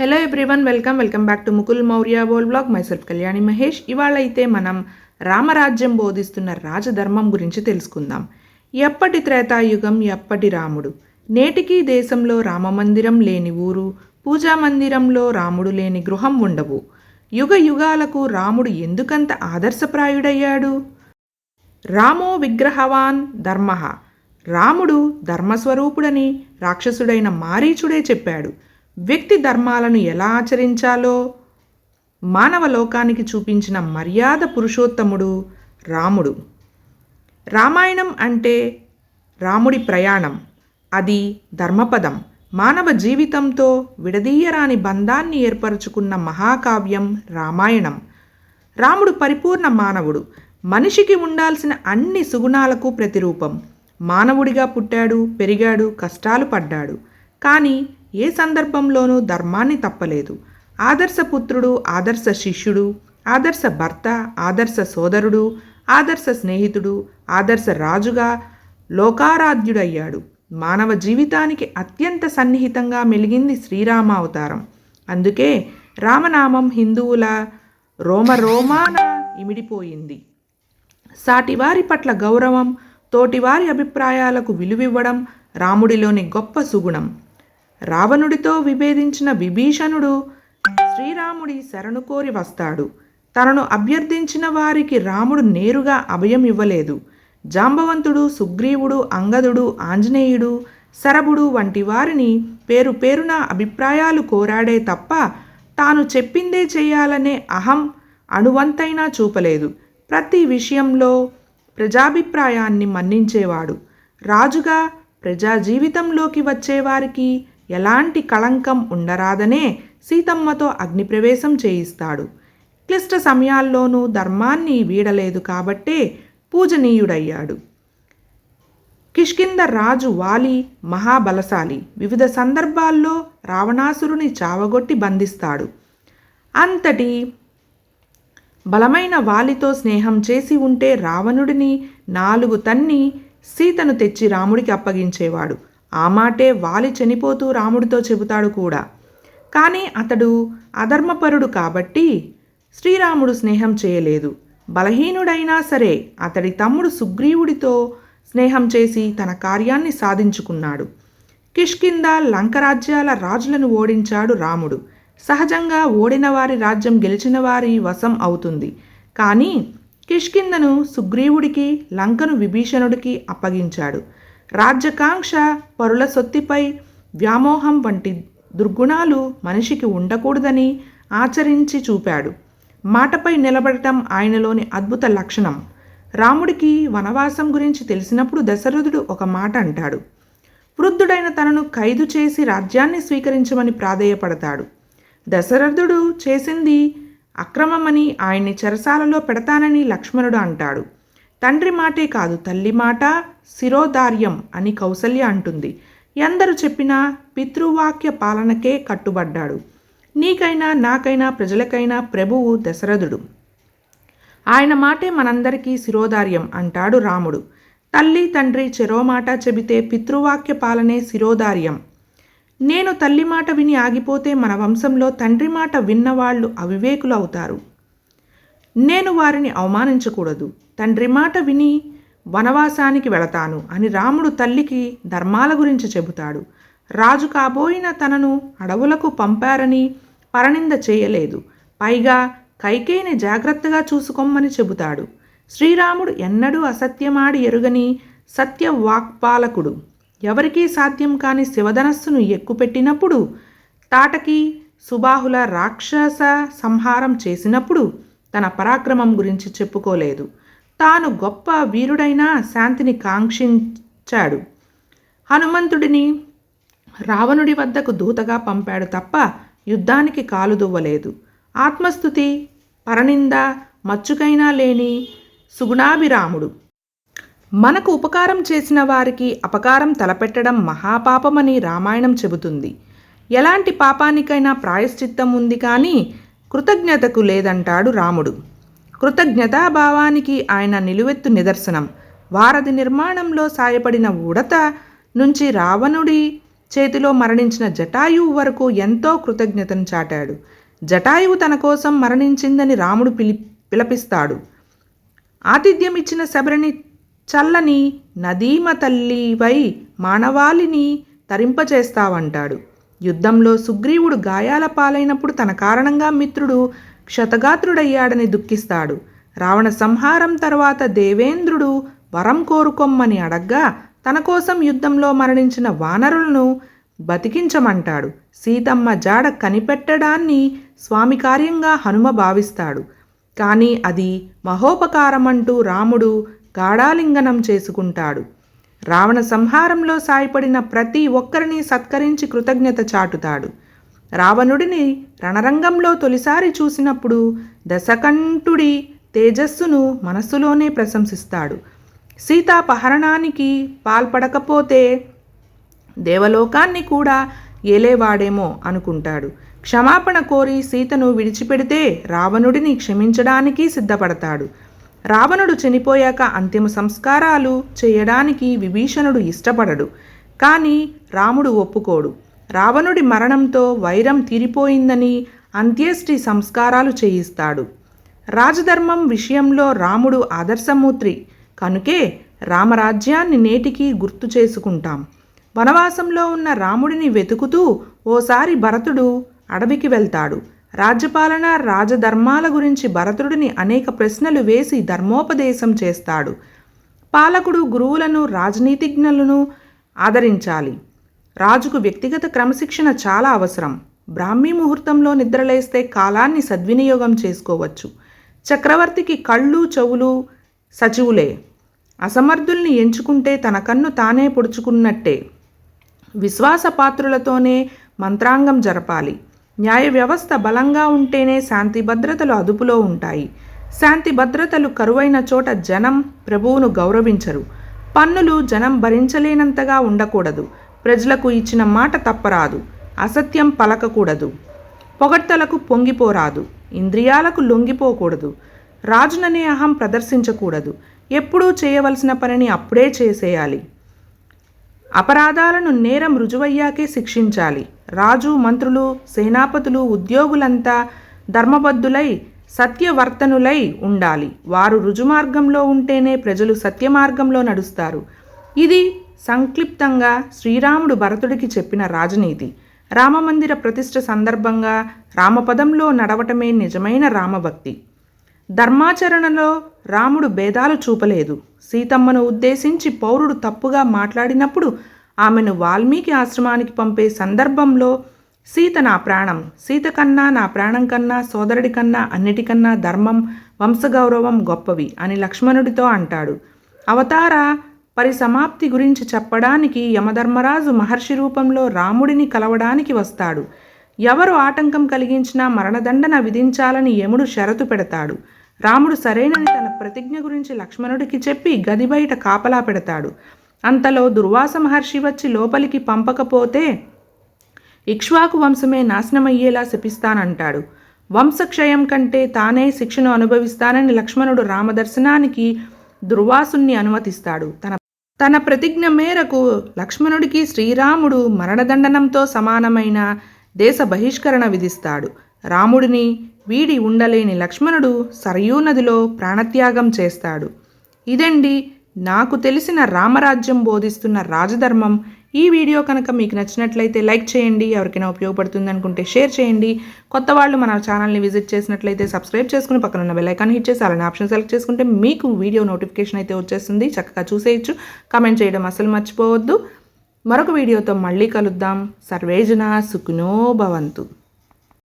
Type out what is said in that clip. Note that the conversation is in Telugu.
Hello everyone welcome welcome back to Mukul Maurya Bol blog myself Kalyani Mahesh ఇవాళ అయితే మనం రామరాజ్యం బోధిస్తున్న రాజధర్మం గురించి తెలుసుకుందాం. ఎప్పటి త్రేతాయుగం ఎప్పటి రాముడు? నేటికి దేశంలో రామమందిరం లేని ఊరు పూజా మందిరంలో రాముడు లేని గృహం ఉండవు. యుగ యుగాలకు రాముడు ఎందుకంత ఆదర్శప్రాయుడయ్యాడు? రామో విగ్రహవాన్ ధర్మ. రాముడు ధర్మస్వరూపుడని రాక్షసుడైన మారీచుడే చెప్పాడు. వ్యక్తి ధర్మాలను ఎలా ఆచరించాలో మానవ లోకానికి చూపించిన మర్యాద పురుషోత్తముడు రాముడు. రామాయణం అంటే రాముడి ప్రయాణం. అది ధర్మపదం. మానవ జీవితంతో విడదీయరాని బంధాన్ని ఏర్పరచుకున్న మహాకావ్యం రామాయణం. రాముడు పరిపూర్ణ మానవుడు. మనిషికి ఉండాల్సిన అన్ని సుగుణాలకు ప్రతిరూపం. మానవుడిగా పుట్టాడు పెరిగాడు కష్టాలు పడ్డాడు. కానీ ఏ సందర్భంలోనూ ధర్మాన్ని తప్పలేదు. ఆదర్శపుత్రుడు ఆదర్శ శిష్యుడు ఆదర్శ భర్త ఆదర్శ సోదరుడు ఆదర్శ స్నేహితుడు ఆదర్శ రాజుగా లోకారాధ్యుడయ్యాడు. మానవ జీవితానికి అత్యంత సన్నిహితంగా మెలిగింది శ్రీరామ అవతారం. అందుకే రామనామం హిందువుల రోమరోమాన ఇమిడిపోయింది. సాటివారి పట్ల గౌరవం తోటివారి అభిప్రాయాలకు విలువివ్వడం రాముడిలోని గొప్ప సుగుణం. రావణుడితో విభేదించిన విభీషణుడు శ్రీరాముడి శరణు కోరి వస్తాడు. తనను అభ్యర్థించిన వారికి రాముడు నేరుగా అభయం ఇవ్వలేదు. జాంబవంతుడు సుగ్రీవుడు అంగదుడు ఆంజనేయుడు శరభుడు వంటి వారిని పేరు పేరున అభిప్రాయాలు కోరాడే తప్ప తాను చెప్పిందే చేయాలనే అహం అణువంతైనా చూపలేదు. ప్రతి విషయంలో ప్రజాభిప్రాయాన్ని మన్నించేవాడు. రాజుగా ప్రజా జీవితంలోకి వచ్చేవారికి ఎలాంటి కళంకం ఉండరాదనే సీతమ్మతో అగ్నిప్రవేశం చేయిస్తాడు. క్లిష్ట సమయాల్లోనూ ధర్మాన్ని వీడలేదు కాబట్టే పూజనీయుడయ్యాడు. కిష్కింద రాజు వాలి మహాబలశాలి. వివిధ సందర్భాల్లో రావణాసురుని చావగొట్టి బంధిస్తాడు. అంతటి బలమైన వాలితో స్నేహం చేసి ఉంటే రావణుడిని నాలుగు తన్ని సీతను తెచ్చి రాముడికి అప్పగించేవాడు. ఆ మాటే వాలి చనిపోతూ రాముడితో చెబుతాడు కూడా. కానీ అతడు అధర్మపరుడు కాబట్టి శ్రీరాముడు స్నేహం చేయలేదు. బలహీనుడైనా సరే అతడి తమ్ముడు సుగ్రీవుడితో స్నేహం చేసి తన కార్యాన్ని సాధించుకున్నాడు. కిష్కింద లంకరాజ్యాల రాజులను ఓడించాడు రాముడు. సహజంగా ఓడిన వారి రాజ్యం గెలిచిన వారి వశం అవుతుంది. కానీ కిష్కిందను సుగ్రీవుడికి లంకను విభీషణుడికి అప్పగించాడు. రాజ్యకాంక్ష పరుల సొత్తిపై వ్యామోహం వంటి దుర్గుణాలు మనిషికి ఉండకూడదని ఆచరించి చూపాడు. మాటపై నిలబడటం ఆయనలోని అద్భుత లక్షణం. రాముడికి వనవాసం గురించి తెలిసినప్పుడు దశరథుడు ఒక మాట అంటాడు. వృద్ధుడైన తనను ఖైదు చేసి రాజ్యాన్ని స్వీకరించమని ప్రాధేయపడతాడు. దశరథుడు చేసింది అక్రమమని ఆయన్ని చెరసాలలో పెడతానని లక్ష్మణుడు అంటాడు. తండ్రి మాటే కాదు తల్లి మాట శిరోధార్యం అని కౌసల్య అంటుంది. ఎందరు చెప్పినా పితృవాక్య పాలనకే కట్టుబడ్డాడు. నీకైనా నాకైనా ప్రజలకైనా ప్రభువు దశరథుడు. ఆయన మాటే మనందరికీ శిరోధార్యం అంటాడు రాముడు. తల్లి తండ్రి చెరో మాట చెబితే పితృవాక్య పాలనే శిరోధార్యం. నేను తల్లి మాట విని ఆగిపోతే మన వంశంలో తండ్రి మాట విన్నవాళ్ళు అవివేకులు అవుతారు. నేను వారిని అవమానించకూడదు. తండ్రి మాట విని వనవాసానికి వెళతాను అని రాముడు తల్లికి ధర్మాల గురించి చెబుతాడు. రాజు కాబోయిన తనను అడవులకు పంపారని పరనింద చేయలేదు. పైగా కైకేయిని జాగ్రత్తగా చూసుకోమని చెబుతాడు. శ్రీరాముడు ఎన్నడూ అసత్యమాడి ఎరుగని సత్య వాక్పాలకుడు ఎవరికీ సాధ్యం కాని శివధనస్సును ఎక్కుపెట్టినప్పుడు తాటకి సుబాహుల రాక్షస సంహారం చేసినప్పుడు తన పరాక్రమం గురించి చెప్పుకోలేదు. తాను గొప్ప వీరుడైన శాంతిని కాంక్షించాడు. హనుమంతుడిని రావణుడి వద్దకు దూతగా పంపాడు తప్ప యుద్ధానికి కాలు దువ్వలేదు. ఆత్మస్థుతి పరనింద మచ్చుకైనా లేని సుగుణాభిరాముడు. మనకు ఉపకారం చేసిన వారికి అపకారం తలపెట్టడం మహాపాపమని రామాయణం చెబుతుంది. ఎలాంటి పాపానికైనా ప్రాయశ్చిత్తం ఉంది కానీ కృతజ్ఞతకు లేదంటాడు రాముడు. కృతజ్ఞతాభావానికి ఆయన నిలువెత్తు నిదర్శనం. వారధి నిర్మాణంలో సాయపడిన ఉడత నుంచి రావణుడి చేతిలో మరణించిన జటాయువు వరకు ఎంతో కృతజ్ఞతను చాటాడు. జటాయువు తన కోసం మరణించిందని రాముడు పిలి పిలపిస్తాడు. ఆతిథ్యం ఇచ్చిన శబరిని చల్లని నదీమ తల్లివై మానవాళిని తరింపచేస్తావంటాడు. యుద్ధంలో సుగ్రీవుడు గాయాల పాలైనప్పుడు తన కారణంగా మిత్రుడు క్షతగాత్రుడయ్యాడని దుఃఖిస్తాడు. రావణ సంహారం తర్వాత దేవేంద్రుడు వరం కోరుకొమ్మని అడగ్గా తన కోసం యుద్ధంలో మరణించిన వానరులను బతికించమంటాడు. సీతమ్మ జాడ కనిపెట్టడాన్ని స్వామి కార్యంగా హనుమ భావిస్తాడు. కానీ అది మహోపకారమంటూ రాముడు గాఢాలింగనం చేసుకుంటాడు. రావణ సంహారంలో సాయపడిన ప్రతి ఒక్కరిని సత్కరించి కృతజ్ఞత చాటుతాడు. రావణుడిని రణరంగంలో తొలిసారి చూసినప్పుడు దశకంఠుడి తేజస్సును మనస్సులోనే ప్రశంసిస్తాడు. సీతాపహరణానికి పాల్పడకపోతే దేవలోకాన్ని కూడా ఏలేవాడేమో అనుకుంటాడు. క్షమాపణ కోరి సీతను విడిచిపెడితే రావణుడిని క్షమించడానికి సిద్ధపడతాడు. రావణుడు చనిపోయాక అంతిమ సంస్కారాలు చేయడానికి విభీషణుడు ఇష్టపడడు. కానీ రాముడు ఒప్పుకోడు. రావణుడి మరణంతో వైరం తీరిపోయిందని అంత్యేష్టి సంస్కారాలు చేయిస్తాడు. రాజధర్మం విషయంలో రాముడు ఆదర్శమూర్తి. కనుకే రామరాజ్యాన్ని నేటికి గుర్తు చేసుకుంటాం. వనవాసంలో ఉన్న రాముడిని వెతుకుతూ ఓసారి భరతుడు అడవికి వెళ్తాడు. రాజ్యపాలన రాజధర్మాల గురించి భరతుడిని అనేక ప్రశ్నలు వేసి ధర్మోపదేశం చేస్తాడు. పాలకుడు గురువులను రాజనీతిజ్ఞులను ఆదరించాలి. రాజుకు వ్యక్తిగత క్రమశిక్షణ చాలా అవసరం. బ్రాహ్మీ ముహూర్తంలో నిద్రలేస్తే కాలాన్ని సద్వినియోగం చేసుకోవచ్చు. చక్రవర్తికి కళ్ళు చెవులు సచివులే అసమర్థుల్ని ఎంచుకుంటే తన కన్ను తానే పొడుచుకున్నట్టే. విశ్వాసపాత్రులతోనే మంత్రాంగం జరపాలి. న్యాయ వ్యవస్థ బలంగా ఉంటేనే శాంతి భద్రతలు అదుపులో ఉంటాయి. శాంతి భద్రతలు కరువైన చోట జనం ప్రభువును గౌరవించరు. పన్నులు జనం భరించలేనంతగా ఉండకూడదు. ప్రజలకు ఇచ్చిన మాట తప్పరాదు. అసత్యం పలకకూడదు. పొగడ్తలకు పొంగిపోరాదు. ఇంద్రియాలకు లొంగిపోకూడదు. రాజుననే అహం ప్రదర్శించకూడదు. ఎప్పుడూ చేయవలసిన పనిని అప్పుడే చేసేయాలి. అపరాధాలను నేరం రుజువయ్యాకే శిక్షించాలి. రాజు మంత్రులు సేనాపతులు ఉద్యోగులంతా ధర్మబద్ధులై సత్యవర్తనులై ఉండాలి. వారు రుజుమార్గంలో ఉంటేనే ప్రజలు సత్యమార్గంలో నడుస్తారు. ఇది సంక్లిప్తంగా శ్రీరాముడు భరతుడికి చెప్పిన రాజనీతి. రామమందిర ప్రతిష్ట సందర్భంగా రామపదంలో నడవటమే నిజమైన రామభక్తి. ధర్మాచరణలో రాముడు భేదాలు చూపలేదు. సీతమ్మను ఉద్దేశించి పౌరుడు తప్పుగా మాట్లాడినప్పుడు ఆమెను వాల్మీకి ఆశ్రమానికి పంపే సందర్భంలో సీత నా ప్రాణం సీత కన్నా నా ప్రాణం కన్నా సోదరుడి కన్నా అన్నిటికన్నా ధర్మం వంశగౌరవం గొప్పవి అని లక్ష్మణుడితో అంటాడు. అవతార పరిసమాప్తి గురించి చెప్పడానికి యమధర్మరాజు మహర్షి రూపంలో రాముడిని కలవడానికి వస్తాడు. ఎవరు ఆటంకం కలిగించినా మరణదండన విధించాలని యముడు షరతు పెడతాడు. రాముడు సరైనని తన ప్రతిజ్ఞ గురించి లక్ష్మణుడికి చెప్పి గది బయట కాపలా పెడతాడు. అంతలో దుర్వాస మహర్షి వచ్చి లోపలికి పంపకపోతే ఇక్ష్వాకు వంశమే నాశనమయ్యేలా శపిస్తానంటాడు. వంశక్షయం కంటే తానే శిక్షను అనుభవిస్తానని లక్ష్మణుడు రామదర్శనానికి దుర్వాసుని అనుమతిస్తాడు. తన తన ప్రతిజ్ఞ మేరకు లక్ష్మణుడికి శ్రీరాముడు మరణదండనంతో సమానమైన దేశ బహిష్కరణ విధిస్తాడు. రాముడిని వీడి ఉండలేని లక్ష్మణుడు సరయూ నదిలో ప్రాణత్యాగం చేస్తాడు. ఇదండి నాకు తెలిసిన రామరాజ్యం బోధిస్తున్న రాజధర్మం ఈ వీడియో కనుక మీకు నచ్చినట్లయితే లైక్ చేయండి ఎవరికైనా ఉపయోగపడుతుంది అనుకుంటే షేర్ చేయండి. కొత్త వాళ్ళు మన ఛానల్ని విజిట్ చేసినట్లయితే సబ్స్క్రైబ్ చేసుకుని పక్కన ఉన్న బెల్లైకాన్ హిట్ చేసి అలానే ఆప్షన్ సెలెక్ట్ చేసుకుంటే మీకు వీడియో నోటిఫికేషన్ అయితే వచ్చేస్తుంది. చక్కగా చూసేయచ్చు. కామెంట్ చేయడం అసలు మర్చిపోవద్దు. మరొక వీడియోతో మళ్ళీ కలుద్దాం. సర్వేజన సుఖనో భవంతు.